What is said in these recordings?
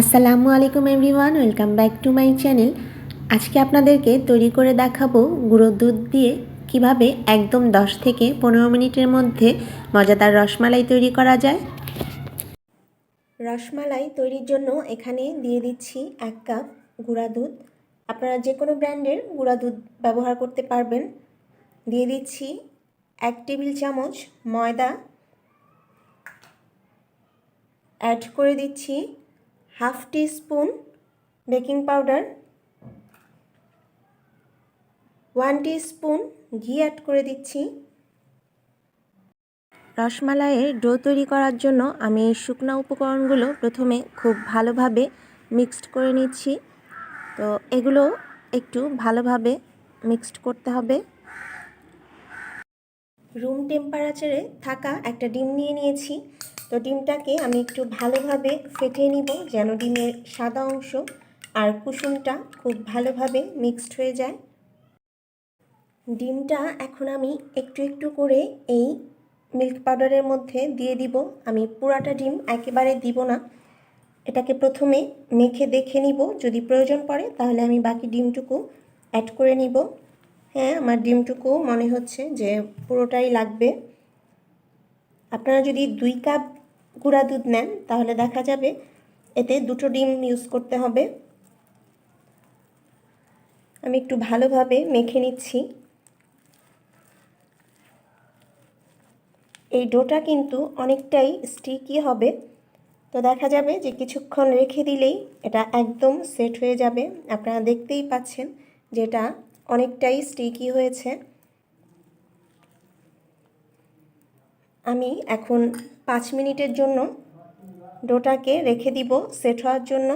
আসসালামু আলাইকুম everyone, welcome back to my channel. আজকে আপনাদেরকে তৈরি করে দেখাবো গুঁড়ো দুধ দিয়ে কীভাবে একদম 10 থেকে পনেরো মিনিটের মধ্যে মজাদার রসমালাই তৈরি করা যায়। রসমালাই তৈরির জন্য এখানে দিয়ে দিচ্ছি এক কাপ গুঁড়া দুধ। আপনারা যে কোনো ব্র্যান্ডের গুঁড়া দুধ ব্যবহার করতে পারবেন। দিয়ে দিচ্ছি এক টেবিল চামচ ময়দা। অ্যাড করে দিচ্ছি half teaspoon baking powder, one teaspoon ঘি অ্যাড করে দিচ্ছি। রসমালাইয়ের ডো তৈরি করার জন্য আমি এই শুকনো উপকরণগুলো প্রথমে খুব ভালোভাবে মিক্সড করে নিচ্ছি। তো এগুলো একটু ভালোভাবে মিক্সড করতে হবে। রুম টেম্পারেচারে থাকা একটা ডিম নিয়ে নিয়েছি। তো ডিমটাকে আমি একটু ভালোভাবে ফেটিয়ে নিব যেন ডিমের সাদা অংশ আর কুসুমটা খুব ভালোভাবে মিক্সড হয়ে যায়। ডিমটা এখন আমি একটু একটু করে এই মিল্ক পাউডারের মধ্যে দিয়ে দিব। আমি পুরাটা ডিম একেবারে দিব না। এটাকে প্রথমে মেখে দেখে নিব। যদি প্রয়োজন পড়ে তাহলে আমি বাকি ডিমটুকু অ্যাড করে নিব। হ্যাঁ আমার ডিমটুকু মনে হচ্ছে যে পুরোটাই লাগবে। আপনারা যদি দুই কাপ গুঁড়া দুধ নেন, তাহলে দেখা যাবে এতে দুটো ডিম ইউজ করতে হবে। আমি একটু ভালোভাবে মেখে নিচ্ছি। এই ডোটা কিন্তু অনেকটাই স্টিকি হবে। তো দেখা যাবে যে কিছুক্ষণ রেখে দিলেই এটা একদম সেট হয়ে যাবে। আপনারা দেখতেই পাচ্ছেন যেটা অনেকটাই স্টিকি হয়েছে। আমি এখন পাঁচ মিনিটের জন্য ডোটাকে রেখে দিব সেট হওয়ার জন্য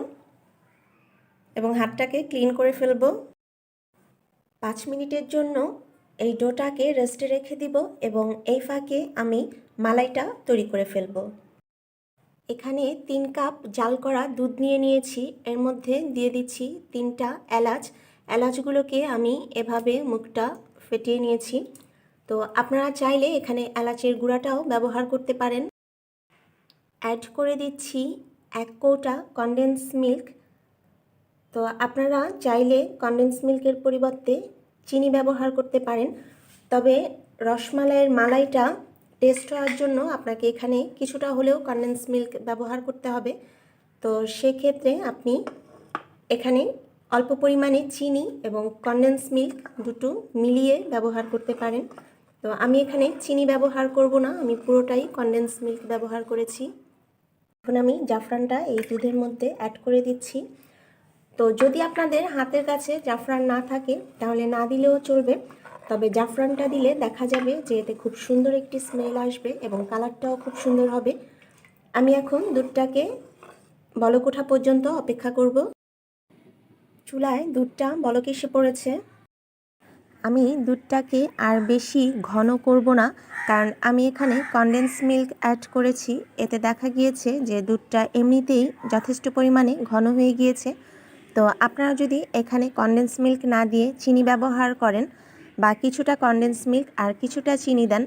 এবং হাতটাকে ক্লিন করে ফেলব। পাঁচ মিনিটের জন্য এই ডোটাকে রেস্টে রেখে দিব এবং এই ফাঁকে আমি মালাইটা তৈরি করে ফেলব। এখানে তিন কাপ জাল করা দুধ নিয়ে নিয়েছি। এর মধ্যে দিয়ে দিচ্ছি তিনটা এলাচ। এলাচগুলোকে আমি এভাবে মুখটা ফেটিয়ে নিয়েছি। তো আপনারা চাইলে এখানে এলাচের গুঁড়াটাও ব্যবহার করতে পারেন। অ্যাড করে দিচ্ছি এক কৌটা কনডেন্স মিল্ক তো আপনারা চাইলে কনডেন্স মিল্কের পরিবর্তে চিনি ব্যবহার করতে পারেন। তবে রসমালাইয়ের মালাইটা টেস্ট হওয়ার জন্য আপনাকে এখানে কিছুটা হলেও কনডেন্স মিল্ক ব্যবহার করতে হবে। তো সেক্ষেত্রে আপনি এখানে অল্প পরিমাণে চিনি এবং কনডেন্স মিল্ক দুটো মিলিয়ে ব্যবহার করতে পারেন। তো আমি এখানে চিনি ব্যবহার করব না, আমি পুরোটাই কনডেন্স মিল্ক ব্যবহার করেছি। এখন আমি জাফরানটা এই দুধের মধ্যে অ্যাড করে দিচ্ছি। তো যদি আপনাদের হাতের কাছে জাফরান না থাকে, তাহলে না দিলেও চলবে, তবে জাফরানটা দিলে দেখা যাবে যে এতে খুব সুন্দর একটি স্মেল আসবে এবং কালারটাও খুব সুন্দর হবে। আমি এখন দুধটাকে বলক ওঠা পর্যন্ত অপেক্ষা করব। চুলায় দুধটা বলক এসে পড়েছে। আমি দুধটাকে আর বেশি ঘন করব না, কারণ আমি এখানে কনডেন্স মিল্ক অ্যাড করেছি। এতে দেখা গিয়েছে যে দুধটা এমনিতেই যথেষ্ট পরিমাণে ঘন হয়ে গিয়েছে। তো আপনারা যদি এখানে কনডেন্স মিল্ক না দিয়ে চিনি ব্যবহার করেন বা কিছুটা কনডেন্স মিল্ক আর কিছুটা চিনি দেন,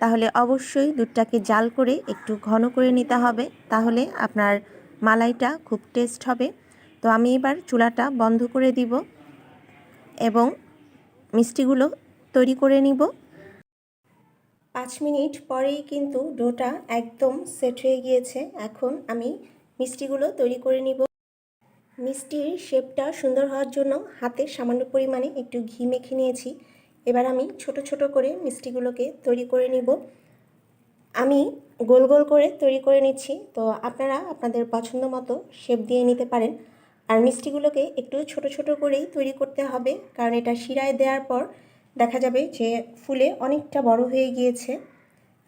তাহলে অবশ্যই দুধটাকে জাল করে একটু ঘন করে নিতে হবে, তাহলে আপনার মালাইটা খুব টেস্ট হবে। তো আমি এবার চুলাটা বন্ধ করে দিব এবং মিষ্টিগুলো তৈরি করে নিব। পাঁচ মিনিট পরেই কিন্তু ডোটা একদম সেট হয়ে গিয়েছে। এখন আমি মিষ্টিগুলো তৈরি করে নিব। মিষ্টির শেপটা সুন্দর হওয়ার জন্য হাতে সামান্য পরিমাণে একটু ঘি মেখে নিয়েছি। এবার আমি ছোট ছোট করে মিষ্টিগুলোকে তৈরি করে নিব। আমি গোল গোল করে তৈরি করে নিচ্ছি। তো আপনারা আপনাদের পছন্দ মতো শেপ দিয়ে নিতে পারেন। আর মিষ্টিগুলোকে একটু ছোট ছোট করেই তৈরি করতে হবে, কারণ এটা শিরায় দেওয়ার পর দেখা যাবে যে ফুলে অনেকটা বড় হয়ে গিয়েছে।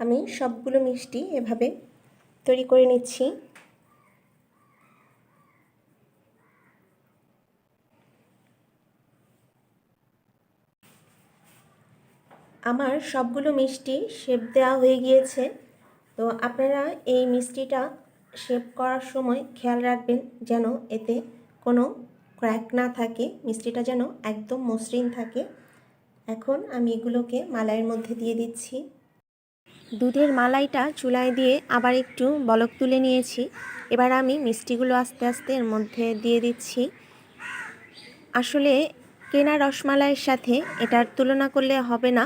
আমি সবগুলো মিষ্টি এভাবে তৈরি করে নিচ্ছি। আমার সবগুলো মিষ্টি শেপ দেওয়া হয়ে গিয়েছে, তো আপনারা এই মিষ্টিটা শেপ করার সময় খেয়াল রাখবেন যেন এতে কোনো ক্র্যাক না থাকে, মিষ্টিটা যেন একদম মসৃণ থাকে। এখন আমি এগুলোকে মালাইয়ের মধ্যে দিয়ে দিচ্ছি। দুধের মালাইটা চুলায় দিয়ে আবার একটু বলক তুলে নিয়েছি। এবার আমি মিষ্টিগুলো আস্তে আস্তে এর মধ্যে দিয়ে দিচ্ছি। আসলে কেনা রসমালাইয়ের সাথে এটার তুলনা করলে হবে না,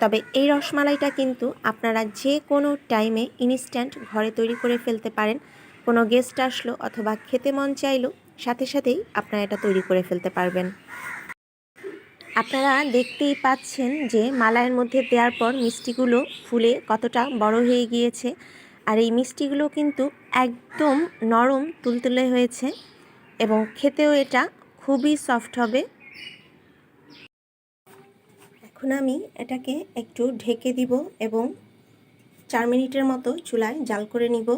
তবে এই রসমালাইটা কিন্তু আপনারা যে কোনো টাইমে ইনস্ট্যান্ট ঘরে তৈরি করে ফেলতে পারেন। কোনো গেস্ট আসলো অথবা খেতে মন চাইলো সাথে সাথেই আপনারা এটা তৈরি করে ফেলতে পারবেন। আপনারা দেখতেই পাচ্ছেন যে মালাইয়ের মধ্যে দেওয়ার পর মিষ্টিগুলো ফুলে কতটা বড় হয়ে গিয়েছে। আর এই মিষ্টিগুলো কিন্তু একদম নরম তুলতুলে হয়েছে এবং খেতেও এটা খুবই সফট হবে। এখন আমি এটাকে একটু ঢেকে দিব এবং চার মিনিটের মতো চুলায় জাল করে নিব।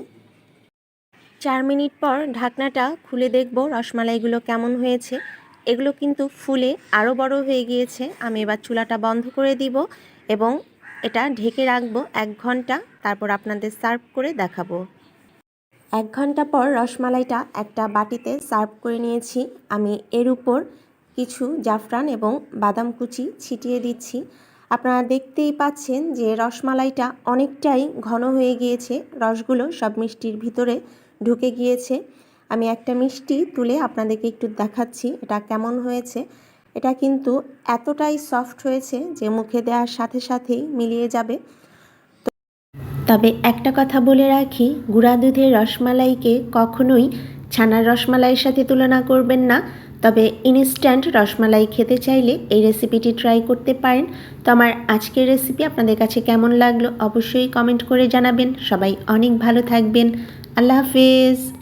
চার মিনিট পর ঢাকনাটা খুলে দেখব রসমালাইগুলো কেমন হয়েছে। এগুলো কিন্তু ফুলে আরও বড় হয়ে গিয়েছে। আমি এবার চুলাটা বন্ধ করে দিব এবং এটা ঢেকে রাখব এক ঘণ্টা। তারপর আপনাদের সার্ভ করে দেখাবো। এক ঘণ্টা পর রসমালাইটা একটা বাটিতে সার্ভ করে নিয়েছি। আমি এর উপর কিছু জাফরান এবং বাদাম কুচি ছিটিয়ে দিচ্ছি। আপনারা দেখতেই পাচ্ছেন যে রসমালাইটা অনেকটাই ঘন হয়ে গিয়েছে। রসগুলো সব মিষ্টির ভিতরে ঢুকে গিয়েছে। আমি একটা মিষ্টি তুলে আপনাদেরকে একটু দেখাচ্ছি, এটা কেমন হয়েছে। এটা কিন্তু এতটাই সফট হয়েছে যে মুখে দেওয়ার সাথে সাথেই মিলিয়ে যাবে। তবে একটা কথা বলে রাখি, গুঁড়া দুধের রসমালাইকে কখনোই ছানার রসমালাইয়ের সাথে তুলনা করবেন না। তবে ইনস্ট্যান্ট রসমালাই খেতে চাইলে এই রেসিপিটি ট্রাই করতে পারেন। তো আমার আজকের রেসিপি আপনাদের কাছে কেমন লাগল অবশ্যই কমেন্ট করে জানাবেন। সবাই অনেক ভালো থাকবেন। আল্লাহ হাফেজ।